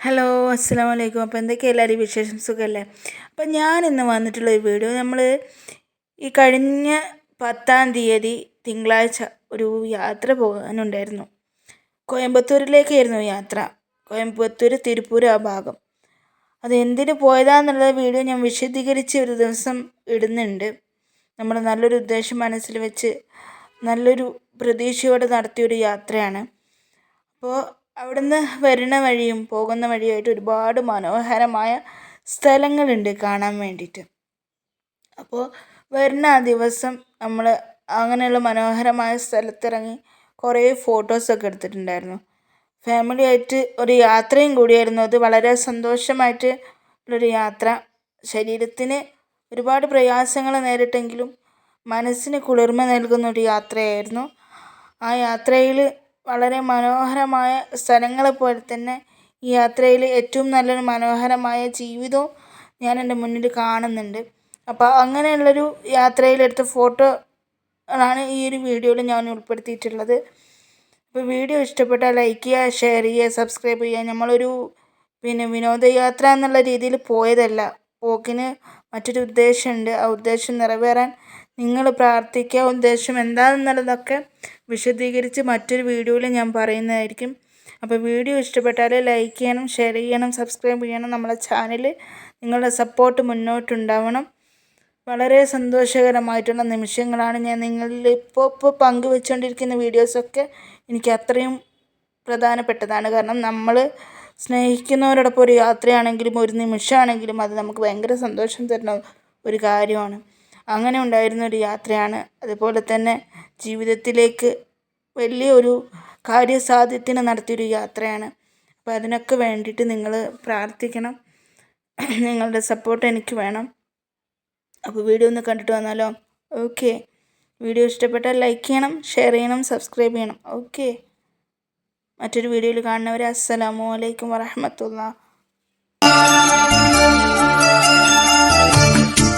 Hello അസ്സാം വലൈക്കും അപ്പോൾ എന്തൊക്കെയാണ് എല്ലാവരും വിശേഷം? സുഖമല്ലേ അപ്പം ഞാൻ ഇന്ന് വന്നിട്ടുള്ള ഒരു വീഡിയോ നമ്മൾ ഈ കഴിഞ്ഞ പത്താം തീയതി തിങ്കളാഴ്ച ഒരു യാത്ര പോകാനുണ്ടായിരുന്നു. കോയമ്പത്തൂരിലേക്കായിരുന്നു യാത്ര. കോയമ്പത്തൂർ തിരുപ്പൂർ ആ ഭാഗം. അത് എന്തിനു പോയതാന്നുള്ള വീഡിയോ ഞാൻ വിശദീകരിച്ച് ഒരു ദിവസം ഇടുന്നുണ്ട്. നമ്മൾ നല്ലൊരു ഉദ്ദേശം മനസ്സിൽ വെച്ച് നല്ലൊരു പ്രതീക്ഷയോടെ നടത്തിയൊരു യാത്രയാണ്. അപ്പോൾ അവിടുന്ന് വരുന്ന വഴിയും പോകുന്ന വഴിയായിട്ട് ഒരുപാട് മനോഹരമായ സ്ഥലങ്ങളുണ്ട് കാണാൻ വേണ്ടിയിട്ട്. അപ്പോൾ വരുന്ന ആ ദിവസം നമ്മൾ അങ്ങനെയുള്ള മനോഹരമായ സ്ഥലത്തിറങ്ങി കുറേ ഫോട്ടോസൊക്കെ എടുത്തിട്ടുണ്ടായിരുന്നു. ഫാമിലി ആയിട്ട് ഒരു യാത്രയും കൂടിയായിരുന്നു. അത് വളരെ സന്തോഷമായിട്ട് ഉള്ളൊരു യാത്ര. ശരീരത്തിന് ഒരുപാട് പ്രയാസങ്ങൾ നേരിട്ടെങ്കിലും മനസ്സിന് കുളിർമ നൽകുന്ന ഒരു യാത്രയായിരുന്നു. ആ യാത്രയിൽ വളരെ മനോഹരമായ സ്ഥലങ്ങളെ പോലെ തന്നെ ഈ യാത്രയിൽ ഏറ്റവും നല്ലൊരു മനോഹരമായ ജീവിതവും ഞാൻ എന്റെ മുന്നിൽ കാണുന്നുണ്ട്. അപ്പോൾ അങ്ങനെയുള്ളൊരു യാത്രയിലെടുത്ത ഫോട്ടോ ആണ് ഈ ഒരു വീഡിയോയിൽ ഞാൻ ഉൾപ്പെടുത്തിയിട്ടുള്ളത്. അപ്പോൾ വീഡിയോ ഇഷ്ടപ്പെട്ടാൽ ലൈക്ക് ചെയ്യുക ഷെയർ ചെയ്യുക സബ്സ്ക്രൈബ് ചെയ്യുക. നമ്മളൊരു പിന്നെ വിനോദയാത്ര എന്നുള്ള രീതിയിൽ പോയതല്ല. പോക്കിന് മറ്റൊരു ഉദ്ദേശമുണ്ട്. ആ ഉദ്ദേശം നിറവേറാൻ നിങ്ങൾ പ്രാർത്ഥിക്കുക. ഉദ്ദേശം എന്താണെന്നുള്ളതൊക്കെ വിശദീകരിച്ച് മറ്റൊരു വീഡിയോയിൽ ഞാൻ പറയുന്നതായിരിക്കും. അപ്പോൾ വീഡിയോ ഇഷ്ടപ്പെട്ടാൽ ലൈക്ക് ചെയ്യണം ഷെയർ ചെയ്യണം സബ്സ്ക്രൈബ് ചെയ്യണം. നമ്മളെ ചാനൽ നിങ്ങളുടെ സപ്പോർട്ട് മുന്നോട്ടുണ്ടാവണം. വളരെ സന്തോഷകരമായിട്ടുള്ള നിമിഷങ്ങളാണ് ഞാൻ നിങ്ങളിൽ ഇപ്പോൾ ഇപ്പോൾ പങ്കുവെച്ചുകൊണ്ടിരിക്കുന്ന വീഡിയോസൊക്കെ എനിക്ക് അത്രയും പ്രധാനപ്പെട്ടതാണ്. കാരണം നമ്മൾ സ്നേഹിക്കുന്നവരോടൊപ്പം ഒരു യാത്രയാണെങ്കിലും ഒരു നിമിഷമാണെങ്കിലും അത് നമുക്ക് ഭയങ്കര സന്തോഷം തരുന്ന ഒരു കാര്യമാണ്. അങ്ങനെ ഉണ്ടായിരുന്ന ഒരു യാത്രയാണ്. അതുപോലെ തന്നെ ജീവിതത്തിലേക്ക് വലിയൊരു കാര്യസാധ്യത്തിന് നടത്തിയൊരു യാത്രയാണ്. അപ്പോൾ അതിനൊക്കെ വേണ്ടിയിട്ട് നിങ്ങൾ പ്രാർത്ഥിക്കണം. നിങ്ങളുടെ സപ്പോർട്ട് എനിക്ക് വേണം. അപ്പോൾ വീഡിയോ ഒന്ന് കണ്ടിട്ട് വന്നാലോ? ഓക്കെ വീഡിയോ ഇഷ്ടപ്പെട്ടാൽ ലൈക്ക് ചെയ്യണം ഷെയർ ചെയ്യണം സബ്സ്ക്രൈബ് ചെയ്യണം. ഓക്കെ മറ്റൊരു വീഡിയോയിൽ കാണുന്നവരെ അസ്സലാമു അലൈക്കും വറഹമത്തുള്ള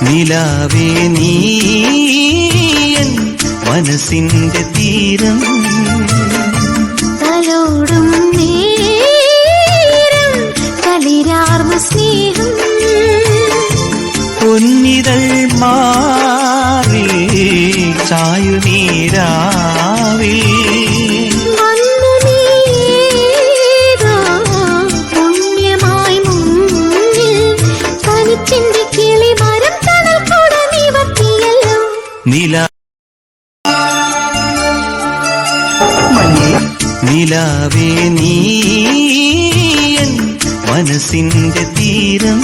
നിലാവേ നീ മനസ്സിന്റെ തീരം. തലോടും നീരം കളിരാർന്ന സ്നേഹം. പൊന്നിതൾ മാറി ചായുനീരാവേ. നില നിലാവേ നീ എൻ മനസ്സിന്റെ തീരം.